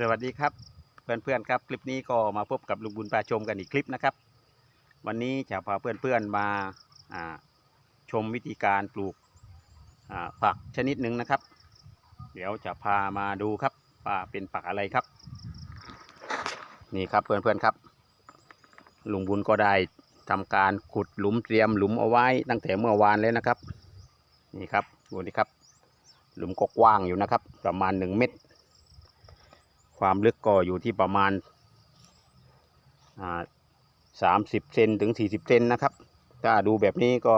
สวัสดีครับเพื่อนๆครับ คลิปนี้ก็มาพบกับลุงบุญปลาชมกันอีกคลิปนะครับ วันนี้จะพาเพื่อนๆมาชมวิธีการปลูกผักชนิดหนึ่งนะครับ เดี๋ยวจะพามาดูครับว่าเป็นผักอะไรครับ นี่ครับเพื่อนๆครับลุงบุญก็ได้ทำการขุดหลุมเตรียมหลุมเอาไว้ตั้งแต่เมื่อวานแล้วนะครับ นี่ครับดูนี่ครับ หลุมก็กว้างอยู่นะครับ ประมาณหนึ่งเมตร ความลึกก็อยู่ที่ประมาณสามสิบเซนถึงสี่สิบเซนนะครับ ถ้าดูแบบนี้ก็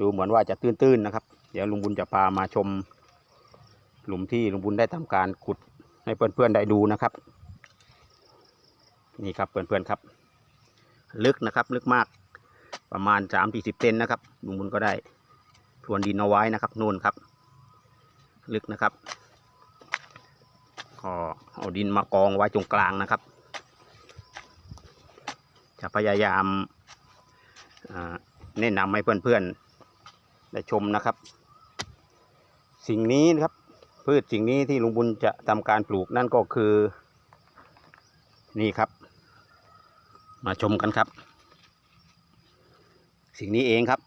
ดูเหมือนว่าจะตื้นๆนะครับ เดี๋ยวลุงบุญจะพามาชม หลุมที่ลุงบุญได้ทำการขุดให้เพื่อนๆได้ดูนะครับ นี่ครับเพื่อนๆครับ ลึกนะครับลึกมากประมาณสามสี่สิบเซนนะครับลุงบุญก็ได้พรวนดินเอาไว้นะครับนู่นครับ ลึกนะครับ ก็เอาดินมากองไว้ตรงกลางนะครับ จะพยายามแนะนำให้เพื่อนๆได้ชมนะครับ สิ่งนี้นะครับพืชสิ่งนี้ที่ลุงบุญจะทำการปลูกนั่นก็คือนี่ครับ มาชมกันครับ สิ่งนี้เองครับ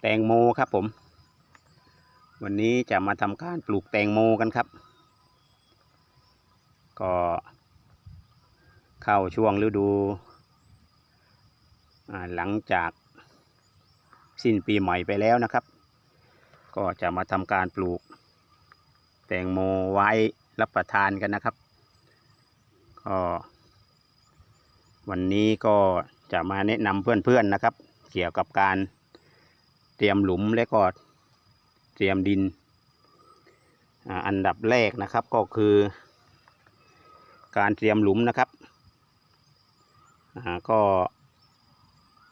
แตงโมครับผม วันนี้จะมาทำการปลูกแตงโมกันครับ ก็เข้าช่วงฤดู หลังจากสิ้นปีใหม่ไปแล้วนะครับ ก็จะมาทำการปลูก แตงโมไว้รับประทานกันนะครับ ก็วันนี้ก็จะมาแนะนำเพื่อนๆนะครับ เกี่ยวกับการเตรียมหลุมและก็ เตรียมดินอันดับแรกนะครับก็คือ การเตรียมหลุมนะครับก็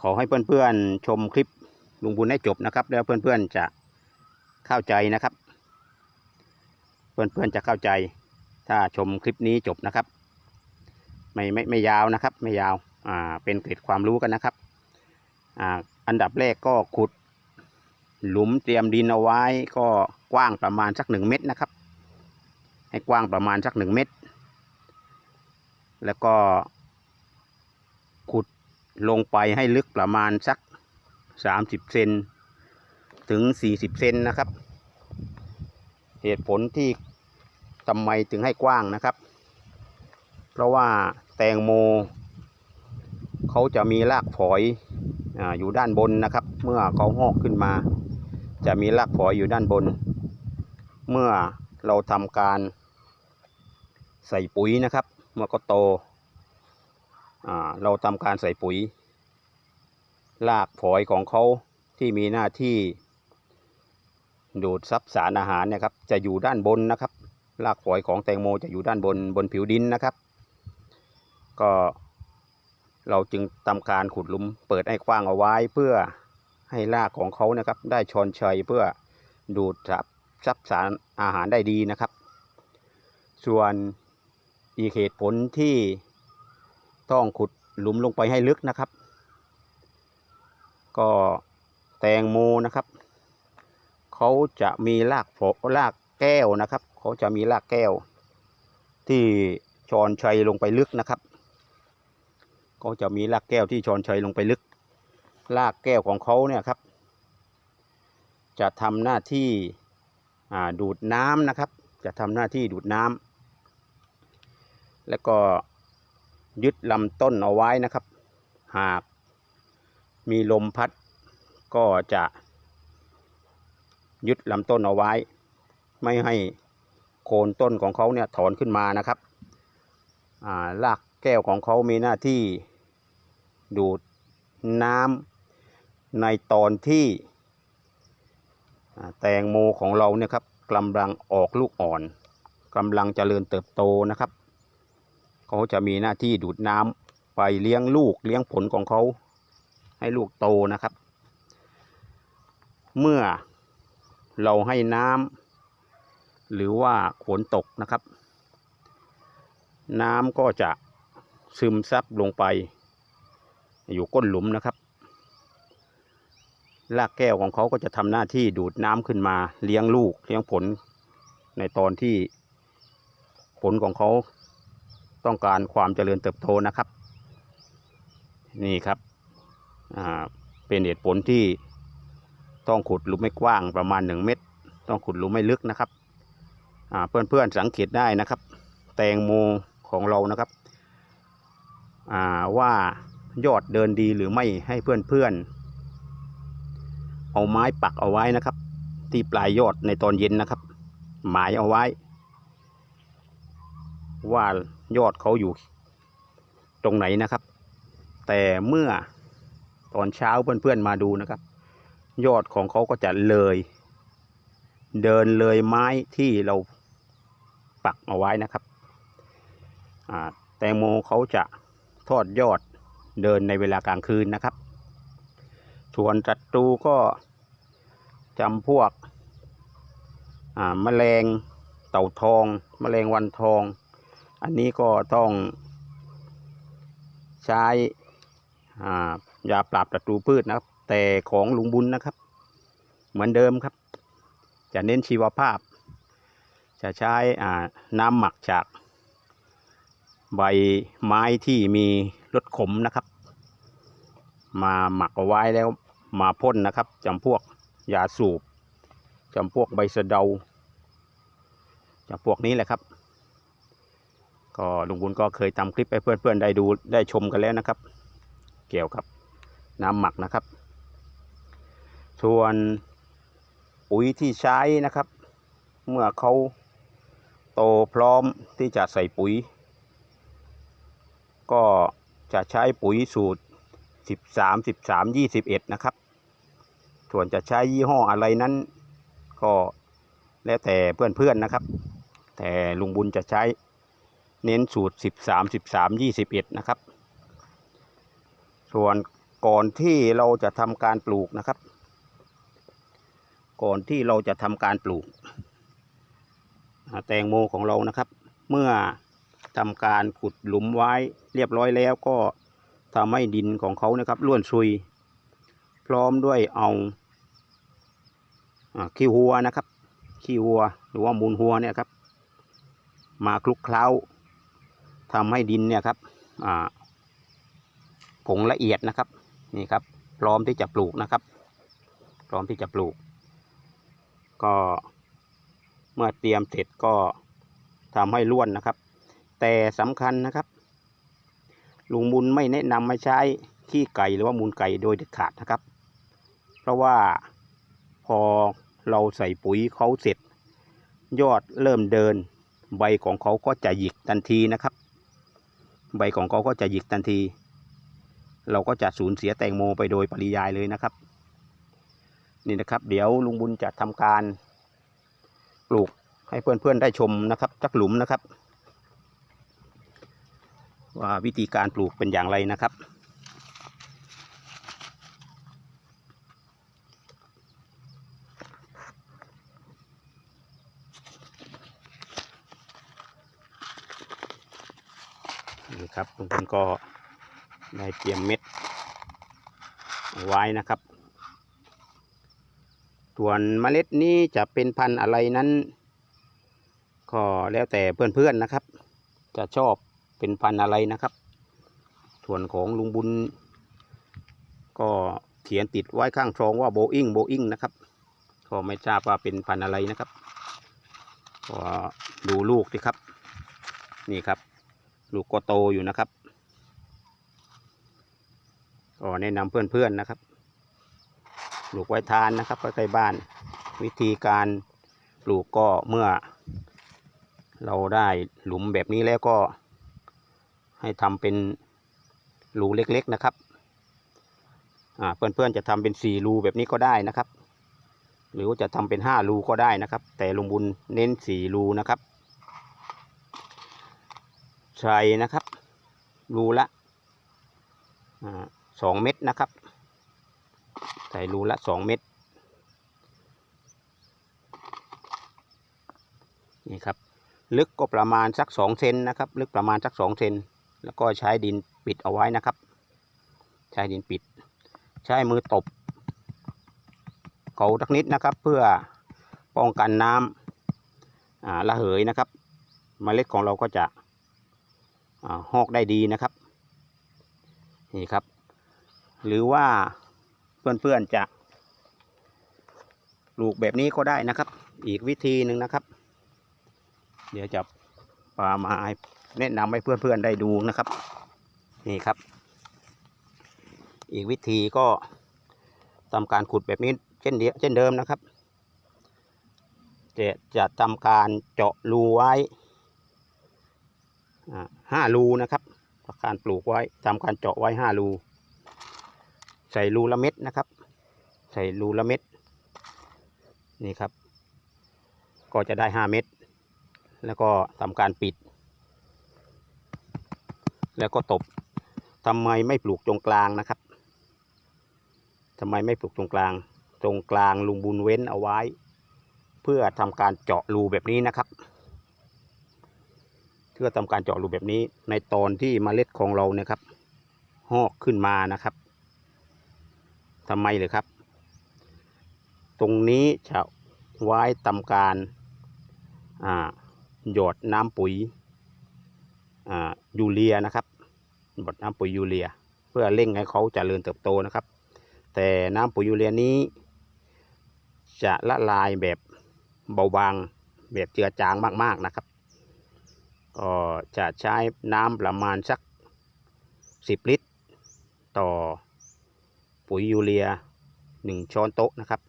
ขอให้เพื่อนๆชมคลิปลุงบุญให้จบนะครับ แล้วเพื่อนๆจะเข้าใจนะครับ เพื่อนๆจะเข้าใจ ถ้าชมคลิปนี้จบนะครับ ไม่ไม่ไม่ยาวนะครับ ไม่ยาวอ่าเป็นเกร็ดความรู้กันนะครับอ่าอันดับแรกก็ขุด หลุมเตรียมดินเอาไว้ก็กว้างประมาณสักหนึ่งเมตรนะครับ ให้กว้างประมาณสักหนึ่งเมตร แล้วก็ ขุดลงไปให้ลึกประมาณสักสามสิบเซนถึงสี่สิบเซนนะครับ เหตุผลที่ทำไมถึงให้กว้างนะครับ เพราะว่าแตงโมเขาจะมีรากฝอยออยู่ด้านบนนะครับ เมื่อเขางอกขึ้นมา จะมีรากฝอยอยู่ด้านบน เมื่อเราทำการใส่ปุ๋ยนะครับเมื่อก็โตเราทำการใส่ปุ๋ยรากฝอยของเขาที่มีหน้าที่ดูดซับสารอาหารเนะครับ จะอยู่ด้านบนนะครับรากฝอยของแตงโมจะอยู่ด้านบนบนผิวดินนะครับ ก็เราจึงทำการขุดหลุมเปิดให้กว้างเอาไว้เพื่อ ให้รากของเขานะครับ ได้ชอนชัยเพื่อดูดซับซับสารอาหารได้ดีนะครับ ส่วนอีกเหตุผลที่ต้องขุดหลุมลงไปให้ลึกนะครับ ก็แตงโมนะครับเขาจะมีรากโผรากแก้วนะครับเขาจะมีรากแก้ว ที่ชอนชัยลงไปลึกนะครับเขาจะมีรากแก้วที่ชอนชัยลงไปลึก รากแก้วของเขาเนี่ยครับ จะทำหน้าที่ดูดน้ำนะครับ จะทำหน้าที่ดูดน้ำแล้วก็ยึดลำต้นเอาไว้นะครับ หากมีลมพัดก็จะยึดลำต้นเอาไว้ ไม่ให้โคนต้นของเขาเนี่ยถอนขึ้นมานะครับอ่ารากแก้วของเขามีหน้าที่ดูดน้ำ ในตอนที่แตงโมของเราเนี่ยครับกำลังออกลูกอ่อนกำลังเจริญเติบโตนะครับ เขาจะมีหน้าที่ดูดน้ำไปเลี้ยงลูกเลี้ยงผลของเขาให้ลูกโตนะครับ เมื่อเราให้น้ำหรือว่าฝนตกนะครับ น้ำก็จะซึมซับลงไป อยู่ก้นหลุมนะครับ รากแก้วของเขาก็จะทำหน้าที่ดูดน้ำขึ้นมาเลี้ยงลูกเลี้ยงผล ในตอนที่ผลของเขาต้องการความเจริญเติบโตนะครับ นี่ครับเป็นเหตุผลที่ต้องขุดหลุมไม่กว้างประมาณหนึ่งเมตร ต้องขุดหลุมไม่ลึกนะครับเพื่อนๆสังเกตได้นะครับ แตงโมของเรานะครับว่ายอดเดินดีหรือไม่ให้เพื่อนๆ เอาไม้ปักเอาไว้นะครับ ที่ปลายยอดในตอนเย็นนะครับ หมายเอาไว้ ว่ายอดเขาอยู่ตรงไหนนะครับ แต่เมื่อตอนเช้าเพื่อนๆมาดูนะครับ ยอดของเขาก็จะเลย เดินเลยไม้ที่เราปักเอาไว้นะครับแตงโมเขาจะทอดยอดเดินในเวลากลางคืนนะครับ ส่วนศัตรูก็ จำพวกแมลงเต่าทอง แมลงวันทอง อันนี้ก็ต้องใช้อ่ายาปราบศัตรูพืชนะครับ แต่ของลุงบุญนะครับ เหมือนเดิมครับ จะเน้นชีวภาพ จะใช้น้ำหมักจากใบไม้ที่มีรสขมนะครับ มาหมักเอาไว้แล้วมาพ่นนะครับจำพวก ยาสูบจำพวกใบสะเดาจำพวกนี้แหละครับ ก็ลุงบุญก็เคยทำคลิปให้เพื่อนๆได้ดูได้ชมกันแล้วนะครับ เกี่ยวกับน้ำหมักนะครับ ส่วนปุ๋ยที่ใช้นะครับ เมื่อเขาโตพร้อมที่จะใส่ปุ๋ย ก็จะใช้ปุ๋ยสูตร 13 13 21 นะครับ ส่วนจะใช้ยี่ห้ออะไรนั้น ก็แล้วแต่เพื่อนๆนะครับ แต่ลุงบุญจะใช้เน้นสูตร 13 13 21 นะครับ ส่วนก่อนที่เราจะทำการปลูกนะครับ ก่อนที่เราจะทำการปลูก แตงโมของเรานะครับ เมื่อทำการขุดหลุมไว้เรียบร้อยแล้วก็ทำให้ดินของเขานะครับร่วนซุย พร้อมด้วยเอาขี้วัวนะครับ ขี้วัวหรือว่ามูลวัวเนี่ยครับ มาคลุกเคล้าทำให้ดินเนี่ยครับผงละเอียดนะครับนี่ครับ พร้อมที่จะปลูกนะครับ พร้อมที่จะปลูก ก็เมื่อเตรียมเสร็จก็ทำให้ล้วนนะครับ แต่สำคัญนะครับลุงบุญไม่แนะนำม่ใช้ขี้ไก่หรือว่ามูลไก่โดยเด็ดขาดนะครับ เพราะว่าพอเราใส่ปุ๋ยเขาเสร็จ ยอดเริ่มเดิน ใบของเขาก็จะหยิกทันทีนะครับ ใบของเขาก็จะหยิกทันที เราก็จะสูญเสียแตงโมไปโดยปริยายเลยนะครับ นี่นะครับ เดี๋ยวลุงบุญจะทำการปลูกให้เพื่อนๆได้ชมนะครับจักหลุมนะครับ ว่าวิธีการปลูกเป็นอย่างไรนะครับ นี่ครับลุงพลก็ได้เตรียมเม็ดไว้นะครับ ส่วนเมล็ดนี้จะเป็นพันธุ์อะไรนั้น ก็แล้วแต่เพื่อนๆนะครับ จะชอบเป็นพันธุ์อะไรนะครับ ส่วนของลุงบุญ ก็เขียนติดไว้ข้างซองว่าโบอิงโบอิงนะครับ ก็ไม่ทราบว่าเป็นพันธุ์อะไรนะครับก็ดูลูกสิครับ นี่ครับ ลูกก็โตอยู่นะครับก็แนะนำเพื่อนๆนะครับปลูกไว้ทานนะครับใกล้ๆบ้าน วิธีการปลูกก็เมื่อ เราได้หลุมแบบนี้แล้วก็ ให้ทำเป็นรูเล็กๆนะครับเพื่อนๆจะทำเป็นสี่รูแบบนี้ก็ได้นะครับ หรือว่าจะทำเป็นห้ารูก็ได้นะครับ แต่ลุงบุญเน้นสี่รูนะครับ ใส่นะครับ รูละสองเม็ดนะครับ ใส่รูละสองเม็ดนี่ครับ ลึกก็ประมาณสักสองเซนนะครับ ลึกประมาณสักสองเซนแล้วก็ใช้ดินปิดเอาไว้นะครับ ใช้ดินปิด ใช้มือตบเขาทักนิดนะครับ เพื่อป้องกันน้ำระเหยนะครับเมล็ดของเราก็จะ หอกได้ดีนะครับ นี่ครับ หรือว่าเพื่อนๆจะปลูกแบบนี้ก็ได้นะครับ อีกวิธีหนึ่งนะครับ เดี๋ยวจะพามาแนะนำให้เพื่อนๆได้ดูนะครับ นี่ครับ อีกวิธีก็ทำการขุดแบบนี้เช่นเดียเช่นเดิมนะครับจะจะทำการเจาะรูไว้ ห้ารูนะครับการปลูกไว้ทำการเจาะไว้ห้ารู ใส่รูละเม็ดนะครับ ใส่รูละเม็ดนี่ครับ ก็จะได้ห้าเม็ดแล้วก็ทำการปิด แล้วก็ตบทำไมไม่ปลูกตรงกลางนะครับทำไมไม่ปลูกตรงกลาง ตรงกลางลุงบุญเว้นเอาไว้ เพื่อทำการเจาะรูแบบนี้นะครับ เพื่อทำการเจาะรูแบบนี้ในตอนที่เมล็ดของเราเนี่ยครับหอกขึ้นมานะครับทำไมเลยครับ ตรงนี้จะไว้ทำการหยดน้ำปุ๋ยยูเรียนะครับหยดน้ำปุ๋ยยูเรีย เพื่อเร่งให้เขาเจริญเติบโตนะครับ แต่น้ำปุ๋ยยูเรียนี้ จะละลายแบบเบาบางแบบเจือจางมากๆนะครับ ก็จะใช้น้ำประมาณสัก 10 ลิตร ต่อปุ๋ยยูเรีย 1 ช้อนโต๊ะนะครับ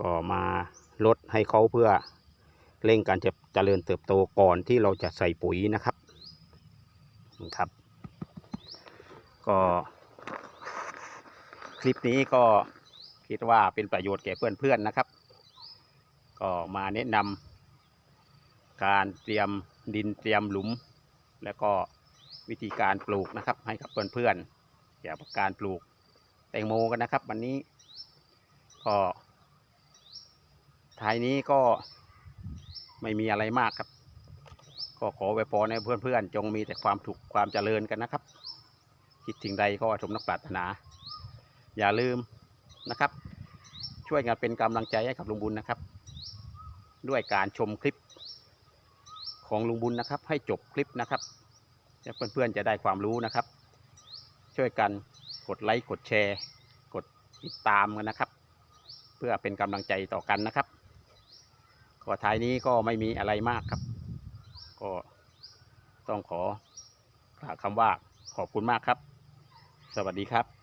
ก็มาลดให้เขาเพื่อเร่งการจะเจริญเติบโตก่อนที่เราจะใส่ปุ๋ยนะครับครับ ก็คลิปนี้ก็คิดว่าเป็นประโยชน์แก่เพื่อนๆนะครับ ก็มาแนะนำ การเตรียมดินเตรียมหลุม แล้วก็วิธีการปลูกนะครับ ให้กับเพื่อนๆเกี่ยวกับการปลูกแตงโมกันนะครับ วันนี้ก็ท้ายนี้ก็ไม่มีอะไรมากครับ ก็ขอไว้พรให้เพื่อนๆจงมีแต่ความถูกความเจริญกันนะครับ คิดสิ่งใดก็สมนักปรารถนา อย่าลืมนะครับ ช่วยกันเป็นกำลังใจให้กับลุงบุญนะครับ ด้วยการชมคลิป ของลุงบุญนะครับ ให้จบคลิปนะครับเพื่อนๆจะได้ความรู้นะครับ ช่วยกันกดไลค์กดแชร์ กดติดตามกันนะครับ เพื่อเป็นกำลังใจต่อกันนะครับก็ท้ายนี้ก็ไม่มีอะไรมากครับ ก็ต้องขอกล่าวคำว่าขอบคุณมากครับ สวัสดีครับ